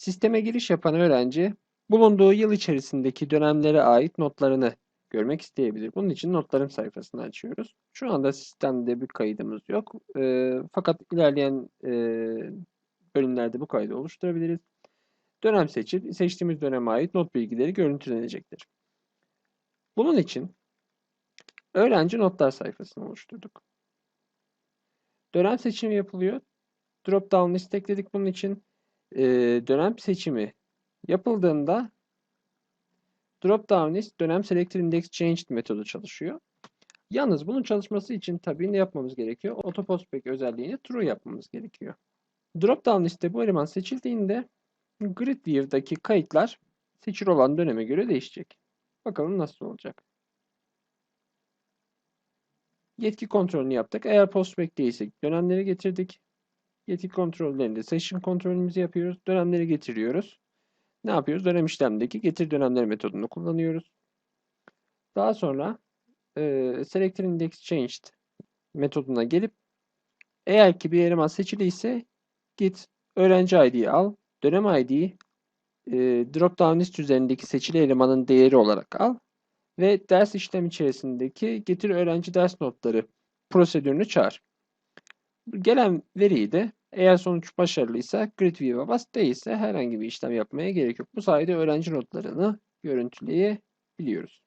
Sisteme giriş yapan öğrenci bulunduğu yıl içerisindeki dönemlere ait notlarını görmek isteyebilir. Bunun için notlarım sayfasını açıyoruz. Şu anda sistemde bir kaydımız yok. Ee, fakat ilerleyen e, bölümlerde bu kaydı oluşturabiliriz. Dönem seçip seçtiğimiz döneme ait not bilgileri görüntülenecektir. Bunun için öğrenci notlar sayfasını oluşturduk. Dönem seçimi yapılıyor. Drop down list ekledik bunun için. Ee, dönem seçimi yapıldığında drop down list dönem selector index changed metodu çalışıyor. Yalnız bunun çalışması için tabii ne yapmamız gerekiyor? Autopospec özelliğini true yapmamız gerekiyor. Drop down liste bu eleman seçildiğinde grid view'daki kayıtlar seçili olan döneme göre değişecek. Bakalım nasıl olacak. Yetki kontrolünü yaptık. Eğer postback değilse dönemleri getirdik. Yetki kontrollerinde session kontrolümüzü yapıyoruz. Dönemleri getiriyoruz. Ne yapıyoruz? Dönem işlemdeki getir dönemleri metodunu kullanıyoruz. Daha sonra e, selector index changed metoduna gelip eğer ki bir eleman seçili ise git öğrenci ID'yi al. Dönem ID'yi e, drop down list üzerindeki seçili elemanın değeri olarak al ve ders işlem içerisindeki getir öğrenci ders notları prosedürünü çağır. Gelen veriyi de eğer sonuç başarılıysa grid view'a bas değilse herhangi bir işlem yapmaya gerek yok. Bu sayede öğrenci notlarını görüntüleyebiliyoruz.